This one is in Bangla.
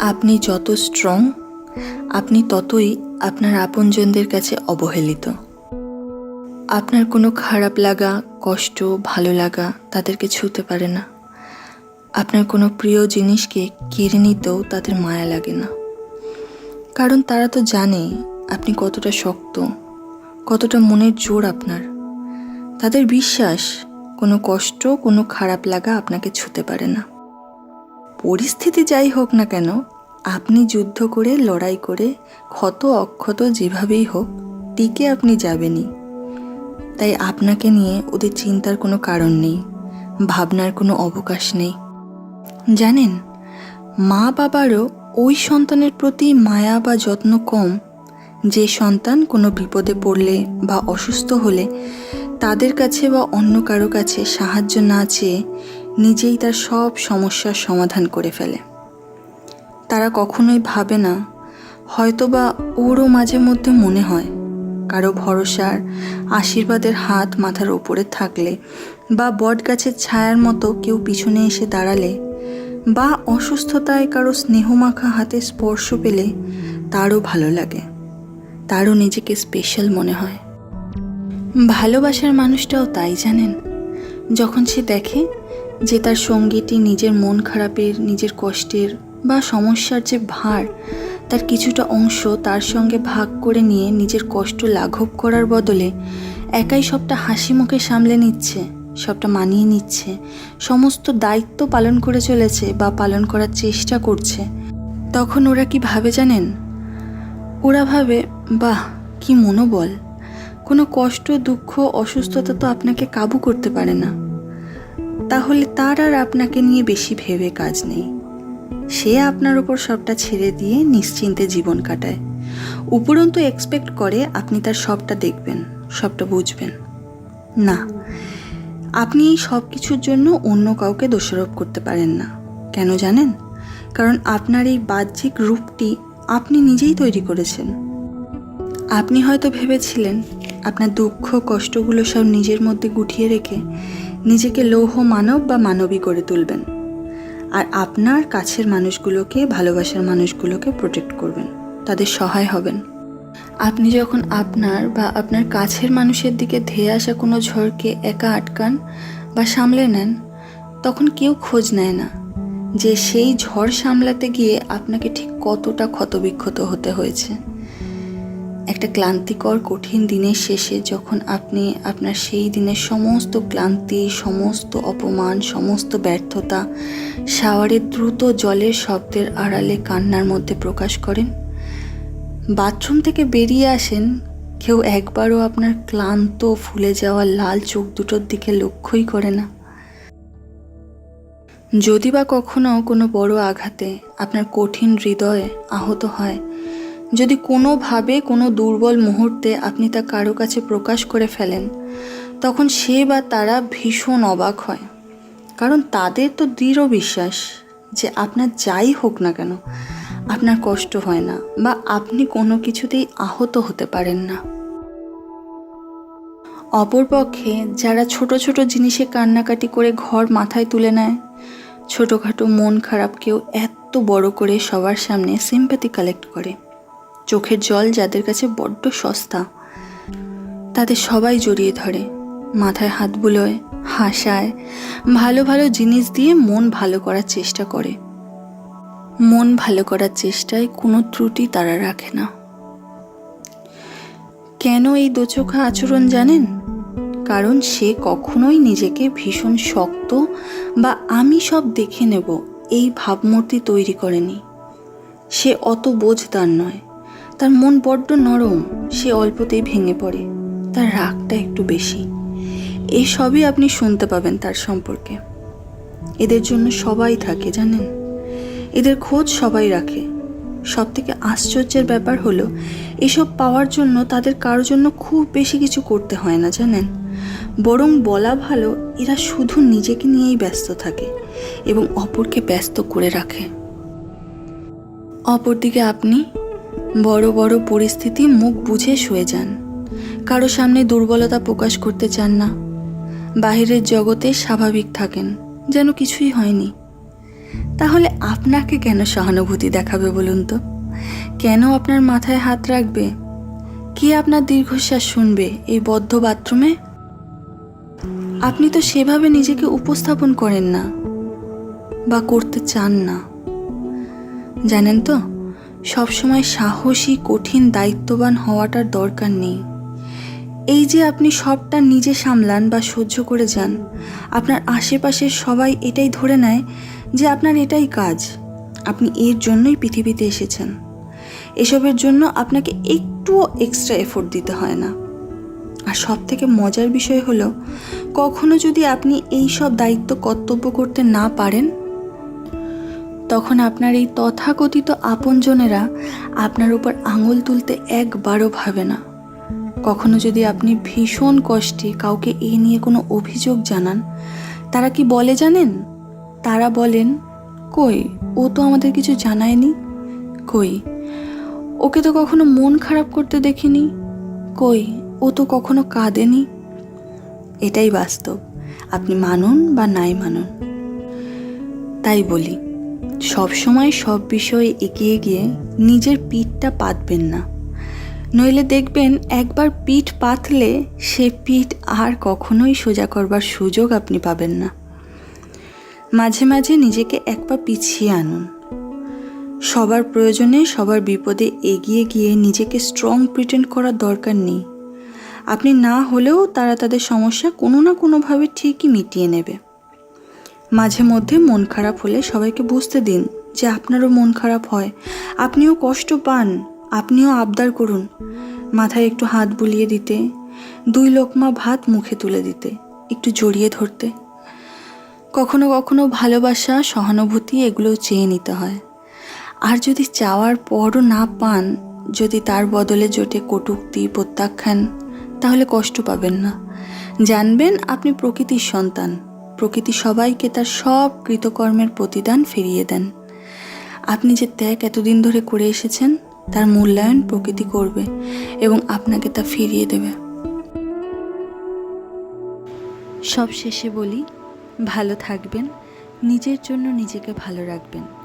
আপনি যত স্ট্রং আপনি ততই আপনার আপনজনদের কাছে অবহেলিত। আপনার কোনো খারাপ লাগা, কষ্ট, ভালো লাগা তাদেরকে ছুঁতে পারে না। আপনার কোনো প্রিয় জিনিসকে কেড়ে নিতেও তাদের মায়া লাগে না। কারণ তারা তো জানে আপনি কতটা শক্ত, কতটা মনের জোর আপনার। তাদের বিশ্বাস কোনো কষ্ট, কোনো খারাপ লাগা আপনাকে ছুঁতে পারে না। পরিস্থিতি যাই হোক না কেন, আপনি যুদ্ধ করে, লড়াই করে, ক্ষত অক্ষত যেভাবেই হোক, টিকে আপনি যাবেনই। তাই আপনাকে নিয়ে ওদের চিন্তার কোনো কারণ নেই, ভাবনার কোনো অবকাশ নেই। জানেন, মা বাবারও ওই সন্তানের প্রতি মায়া বা যত্ন কম। যে সন্তান কোনো বিপদে পড়লে বা অসুস্থ হলে, তাদের কাছে বা অন্য কারও কাছে সাহায্য না চেয়ে নিজেই তার সব সমস্যার সমাধান করে ফেলে। তারা কখনোই ভাবে না, হয়তোবা ওরও মাঝে মধ্যে মনে হয়, কারও ভরসার আশীর্বাদের হাত মাথার ওপরে থাকলে বা বট গাছের ছায়ার মতো কেউ পিছনে এসে দাঁড়ালে বা অসুস্থতায় কারও স্নেহমাখা হাতে স্পর্শ পেলে তারও ভালো লাগে, তারও নিজেকে স্পেশাল মনে হয়। ভালোবাসার মানুষটাও তাই জানেন, যখন সে দেখে যে তার সঙ্গীটি নিজের মন খারাপের, নিজের কষ্টের বা সমস্যার যে ভার, তার কিছুটা অংশ তার সঙ্গে ভাগ করে নিয়ে নিজের কষ্ট লাঘব করার বদলে একাই সবটা হাসি মুখে সামলে নিচ্ছে, সবটা মানিয়ে নিচ্ছে, সমস্ত দায়িত্ব পালন করে চলেছে বা পালন করার চেষ্টা করছে। তখন ওরা কি ভাবে জানেন? ওরা ভাবে, বাহ, কি মনোবল। কোনো কষ্ট, দুঃখ, অসুস্থতা তো আপনাকে কাবু করতে পারে না। তাহলে তার আর আপনাকে নিয়ে বেশি ভেবে কাজ নেই। সে আপনার ওপর সবটা ছেড়ে দিয়ে নিশ্চিন্তে জীবন কাটায়। উপরন্তু এক্সপেক্ট করে আপনি তার সবটা দেখবেন, সবটা বুঝবেন। না, আপনি এই সব কিছুর জন্য অন্য কাউকে দোষারোপ করতে পারেন না। কেন জানেন? কারণ আপনার এই বাহ্যিক রূপটি আপনি নিজেই তৈরি করেছেন। আপনি হয়তো ভেবেছিলেন, আপনার দুঃখ, কষ্টগুলো সব নিজের মধ্যে গুটিয়ে রেখে নিজেকে লৌহ মানব বা মানবী করে তুলবেন। আর আপনার কাছের মানুষগুলোকে, ভালোবাসার মানুষগুলোকে প্রোটেক্ট করবেন। তাদের সহায় হবেন। আপনি যখন আপনার বা আপনার কাছের মানুষের দিকে ধেয়ে আসা কোনো ঝড়কে একা আটকান বা সামলে নেন, তখন কেউ খোঁজ নেয় না যে সেই ঝড় সামলাতে গিয়ে আপনাকে ঠিক কতটা ক্ষতবিক্ষত হতে হয়েছে। একটা ক্লান্তিকর, কঠিন দিনের শেষে যখন আপনি আপনার সেই দিনের সমস্ত ক্লান্তি, সমস্ত অপমান, সমস্ত ব্যর্থতা শাওয়ারের দ্রুত জলের শব্দের আড়ালে কান্নার মধ্যে প্রকাশ করেন, বাথরুম থেকে বেরিয়ে আসেন, কেউ একবারও আপনার ক্লান্ত, ফুলে যাওয়া লাল চোখ দুটোর দিকে লক্ষ্যই করে না। যদি বা কখনো কোনো বড় আঘাতে আপনার কঠিন হৃদয়ে আহত হয় যদি কোনোভাবে কোনো দুর্বল মুহূর্তে আপনি তা কারও কাছে প্রকাশ করে ফেলেন, তখন সে বা তারা ভীষণ অবাক হয়। কারণ তাদের তো দৃঢ় বিশ্বাস যে আপনার যাই হোক না কেন, আপনার কষ্ট হয় না বা আপনি কোনো কিছুতেই আহত হতে পারেন না। অপরপক্ষে যারা ছোট ছোট জিনিসে কান্নাকাটি করে ঘর মাথায় তুলে নেয়, ছোটোখাটো মন খারাপকেও এত বড় করে সবার সামনে সিম্প্যাথি কালেক্ট করে। চোখের জল যাদের কাছে বড্ড সস্তা। তাদের সবাই জড়িয়ে ধরে, মাথায় হাত বুলোয়, হাসায়, ভালো ভালো জিনিস দিয়ে মন ভালো করার চেষ্টা করে। মন ভালো করার চেষ্টায় কোনো ত্রুটি তারা রাখে না। কেন এই দোচোখা আচরণ জানেন? কারণ সে কখনোই নিজেকে ভীষণ শক্ত বা আমি সব দেখে নেব, এই ভাবমূর্তি তৈরি করেনি। সে অত বোঝদার নয়। তার মন বড্ড নরম, সে অল্পতেই ভেঙে পড়ে। তার রাগটা একটু বেশি। এই সবই আপনি শুনতে পাবেন তার সম্পর্কে। এদের জন্য সবাই থাকে, জানেন? এদের খোঁজ সবাই রাখে। সব থেকে আশ্চর্যের ব্যাপার হলো, এসব পাওয়ার জন্য তাদের কারোর জন্য খুব বেশি কিছু করতে হয় না, জানেন? বরং বলা ভালো, এরা শুধু নিজেকে নিয়েই ব্যস্ত থাকে এবং অপরকে ব্যস্ত করে রাখে। অপরদিকে আপনি বড় বড় পরিস্থিতি মুখ বুঝে শুয়ে যান। কারও সামনে দুর্বলতা প্রকাশ করতে চান না। বাহিরের জগতে স্বাভাবিক থাকেন, যেন কিছুই হয়নি। তাহলে আপনাকে কেন সহানুভূতি দেখাবে বলুন তো? কেন আপনার মাথায় হাত রাখবে? কে আপনার দীর্ঘশ্বাস শুনবে এই বদ্ধ বাথরুমে? আপনি তো সেভাবে নিজেকে উপস্থাপন করেন না, বা করতে চান না। জানেন তো সবসময় সাহসী, কঠিন, দায়িত্ববান হওয়াটার দরকার নেই। এই যে আপনি সবটা নিজে সামলান বা সহ্য করে যান, আপনার আশেপাশের সবাই এটাই ধরে নেয় যে আপনার এটাই কাজ। আপনি এর জন্যই পৃথিবীতে এসেছেন। এসবের জন্য আপনাকে একটুও এক্সট্রা এফোর্ট দিতে হয় না। আর সব থেকে মজার বিষয় হলো, কখনো যদি আপনি এই সব দায়িত্ব কর্তব্য করতে না পারেন তখন আপনার এই তথাকথিত আপনজনেরা আপনার উপর আঙুল তুলতে একবারও ভাবে না, কখনো যদি আপনি ভীষণ কষ্টে কাউকে এই নিয়ে কোনো অভিযোগ জানান, তারা কি বলে জানেন? তারা বলেন, কই, ও তো আমাদের কিছু জানায়নি? কই, ওকে তো কখনো মন খারাপ করতে দেখিনি? কই, ও তো কখনো কাঁদেনি? এটাই বাস্তব, আপনি মানুন বা নাই মানুন। তাই বলি সব সময় সব বিষয়ে এগিয়ে গিয়ে নিজের পিঠটা পাতবেন না। নইলে দেখবেন একবার পিঠ পাতলে সে পিঠ আর কখনোই সোজা করবার সুযোগ আপনি পাবেন না। মাঝে মাঝে নিজেকে একবার পিছিয়ে আনুন। সবার প্রয়োজনে সবার বিপদে এগিয়ে গিয়ে নিজেকে স্ট্রং প্রিটেন্ড করার দরকার নেই। আপনি না হলেও তারা তাদের সমস্যা কোনো না কোনোভাবে ঠিকই মিটিয়ে নেবে। মাঝে মধ্যে মন খারাপ হলে সবাইকে বুঝতে দিন যে আপনারও মন খারাপ হয়। আপনিও কষ্ট পান, আপনিও আবদার করুন। মাথায় একটু হাত বুলিয়ে দিতে, দুই লোকমা ভাত মুখে তুলে দিতে, একটু জড়িয়ে ধরতে। কখনো কখনো ভালোবাসা, সহানুভূতি এগুলো চেয়ে নিতে হয়। আর যদি চাওয়ার পরও না পান, যদি তার বদলে জোটে কটূক্তি, প্রত্যাখ্যান, তাহলে কষ্ট পাবেন না। জানবেন আপনি প্রকৃতির সন্তান। প্রকৃতি সবাইকে তার সব কৃতকর্মের প্রতিদান ফিরিয়ে দেন। আপনি যে ত্যাগ এতদিন ধরে করে এসেছেন, তার মূল্যায়ন প্রকৃতি করবে এবং আপনাকে তা ফিরিয়ে দেবে। সব শেষে বলি, ভালো থাকবেন, নিজের জন্য নিজেকে ভালো রাখবেন।